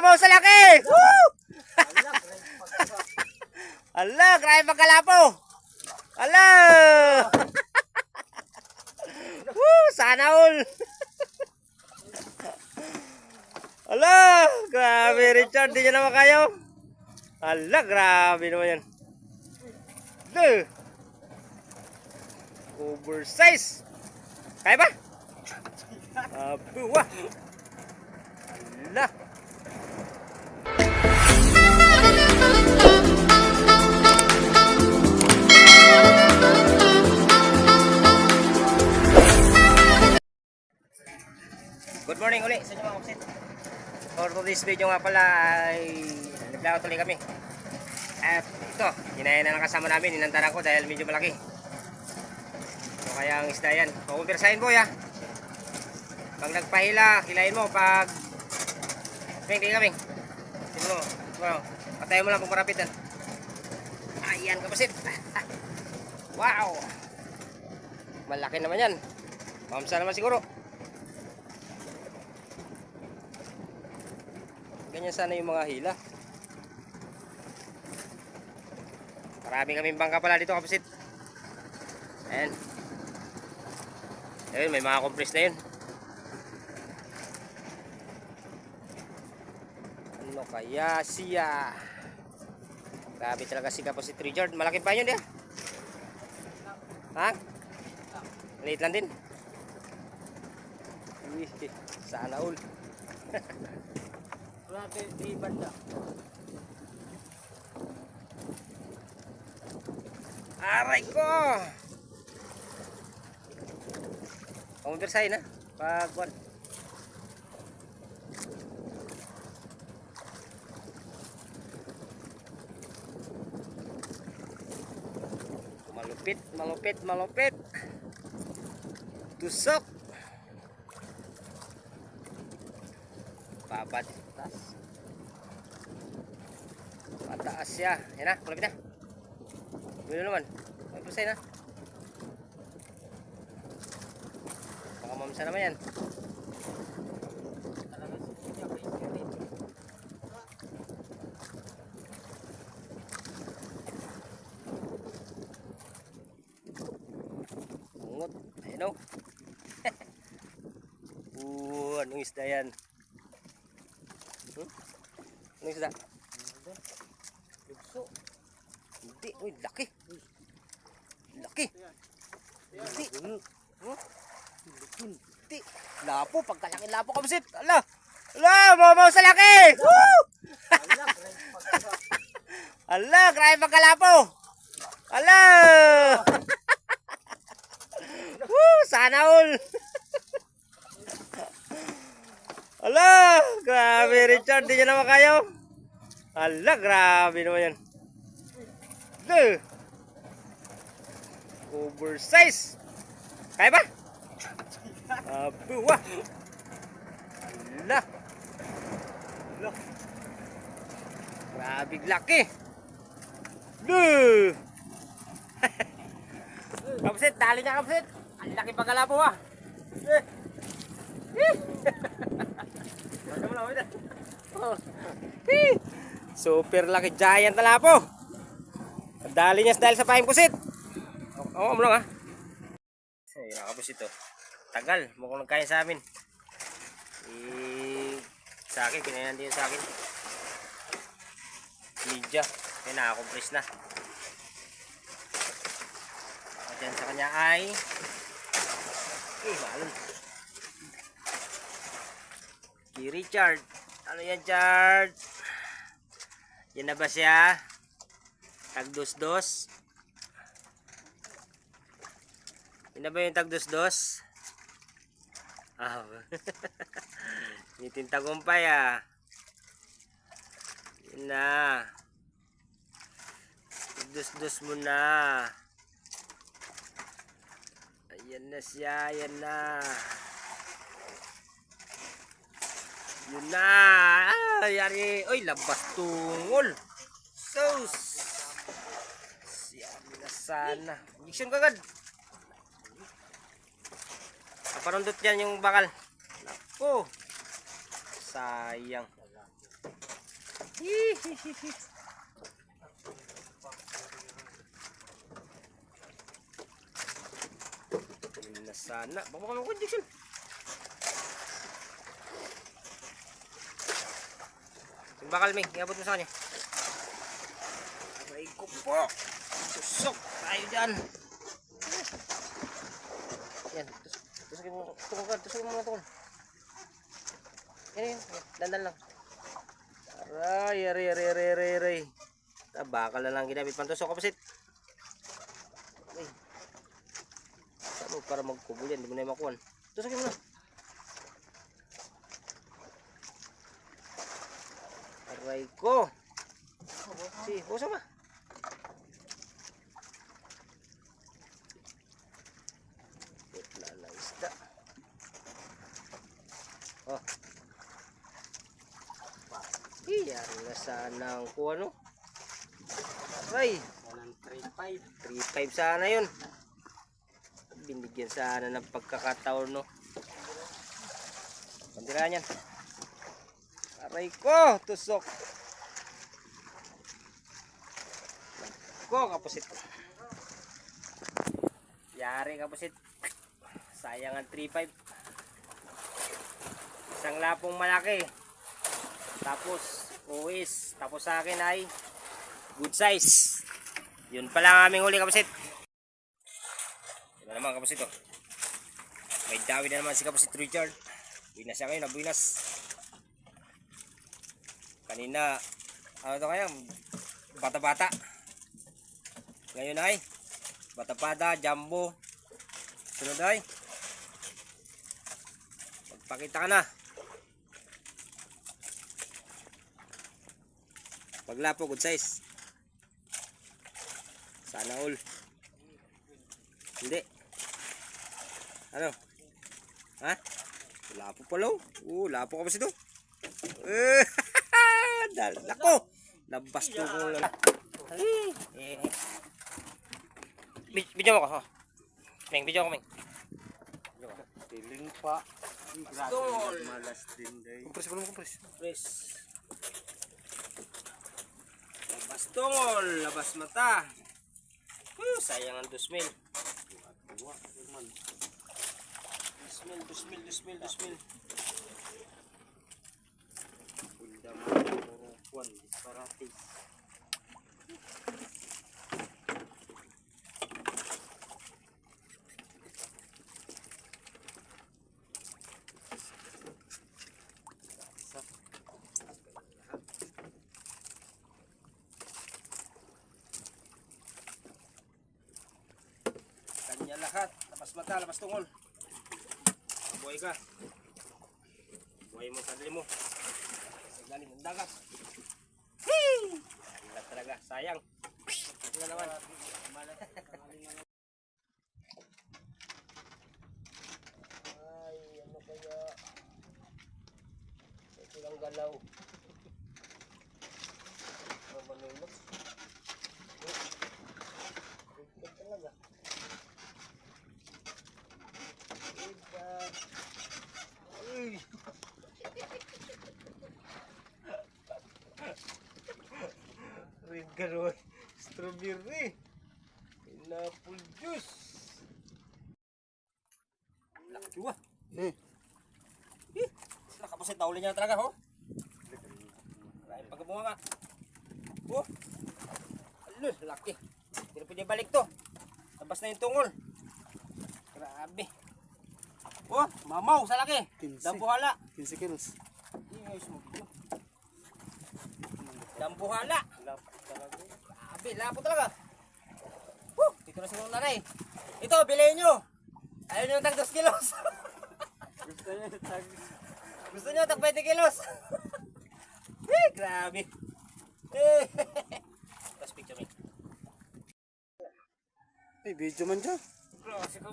momo sa laki! Woo! Ala, grabe pagkalapo! Ala! Woo! Sana all! Ala! Grabe, Richard. Di nyo naman kayo. Ala, grabe naman yan. Duh! Oversize! Kaya ba? Abuwa! Ala! Morning uli sa mga kapsit. For today's video nga pala ay naglawat ulit kami. At ito, hinaya na lang kasama namin, inantaran ko dahil medyo malaki. So kaya ang isda yan. Pakumpersahin boy ha. Pag nagpahila, hilahin mo. Pag... Ping, tingin kami. Tingin mo. Bueno, patayin mo lang kung marapit yan. Ayan kapasit. wow! Malaki naman yan. Mamsa naman siguro. Ganyan sana yung mga hila. Marami kaming bangka pala dito kapasit. Ayan. Ayun, may mga compress na yun. Ano kaya siya? Grabe talaga si Kapo si Richard. Malaki pa yun dia. Ha? Late lang din. Uy, sana all. Grabe, di banda. Aray ko! Pumupersahin na. Pag one. Malupit, malupit, malupit. Tusok. Babad. Taas. Pataas siya. Yan na, malapit na. Bilo naman. May pusay na. Baka mamsa naman yan. Bungot. Ayun o. Oo, anong isda yan? Anong isda? Lugso. Hindi. Uy, laki. Laki. Hindi. Hindi. Lapo. Pagkalaki lapo kamsit. Ala. Ala, mamaw sa laki. Woo! Ala, grabe pagkalapo. Ala. Woo, sana all. Ala, grabe Richard, di nyo naman kayo. Ala, grabe naman yan. Duh. Oversize. Kaya ba? Abuwa. Ala. Ala. Grabe laki. Duh. kapsit, tali niya kapsit. Ang laki pagkalapo ah. Eh. Eh. Mo lang, wait ah. Oh. Eh. Super laki giant na lapo. Ang dali niya dahil sa pahing pusit. Oo, mo lang ah. Ay, nakapos ito. Tagal, mukhang nagkain sa amin. Eh, sa akin, kinayan din sa akin. Media. Kaya nakakompress na. At yan sa kanya ay eh, malon. Kay Richard. Ano yan, Chard? Yan na ba siya? Tagdos-dos? Yan na ba yung tagdos-dos? Ah, Nitin tagumpay ah. Yan na. Dus-dus mo na. Ayan na siya, ayan na. Yun na. Yari. Uy, labas tungol. Sus. Siya na sana. Injection ka agad. Kaparundot yan yung bakal. Naku. Sayang. Hihihihi. Na sana. Baka baka ako, Jackson. Yung bakal, Ming. Iabot mo sa kanya. Aray ko po. Tusok tayo dyan. Yan. tus- Tusokin mo. Tukol ka. Tusokin mo na tukol. Yan, yan. Dandan lang. Aray, aray, aray, aray, aray, aray. Ah, bakal na lang ginamit. Pantusok kapasit. Aray. Saan mo para magkubo yan? Hindi mo na yung makuhan. Tusokin mo na. Aray ko. Si, busa ba? Putla na isda. Oh. Iyari na sana ang kuha no. Aray, Walang 3-5. 3.5 sana yun. Binigyan sana ng pagkakataon no. Pantirahan yan. Aray ko, tusok. Ko, kapusit. Yari kapusit. Sayang ang 3.5. Isang lapong malaki. Tapos, uwis. Tapos sa akin ay good size. Yun pala ang aming huli kapusit. Ito naman kapusit oh. May dawi na naman si kapusit Richard. Buinas siya ngayon, nabuinas. Kanina, ano to kaya? Bata-bata. Ngayon ay, bata-bata, jumbo. Sunod ay, magpakita ka na. Paglapo, good size. Sana all. Hindi. Ano? Ha? Lapo pala oh. Oo, lapo ka ba sito? Eh, Dal, nako. Nabasto ko lang. Hmm. Eh. Bidyo mo ko. Ha? Ming, bidyo ko, Ming. Tiling pa. Gol. Malas din day. Kumpres ko, kumpres. Kumpres. Labas tungol, labas mata. Hmm, sayang ang 2,000. Dua, man. 2,000, 2,000, 2,000, 2,000 kwan. Disparates. Kanya lahat. Labas mata, labas tungol. Buhay ka. Buhay mo sarili mo. Galing ng dagat. Hey! Wala talaga. Sayang. Na naman. Ay, ano kaya? Ito lang galaw. Ano manulot? Ito talaga. Iba. Uy. Garoy. Strawberry. Pineapple juice. Laki ba? Eh. Eh, nakapusit na uli niya talaga, ho? Maraming pagkamunga nga. Oh. Alus, laki. Hindi pwede balik to. Labas na yung tungol. Grabe. Oh, mamaw sa laki. Kinsi. Dambuhala. 15 kilos. Ingay mo. Grabe, lapo talaga. Woo! Dito na siguro nanay. Ito, bilhin nyo. Ayaw nyo tag 2 kilos. Gusto niya tag. Gusto nyo tag 20 kilos. eh, grabe. Eh. Tapos picture me. Eh, video man dyan. Klase ka.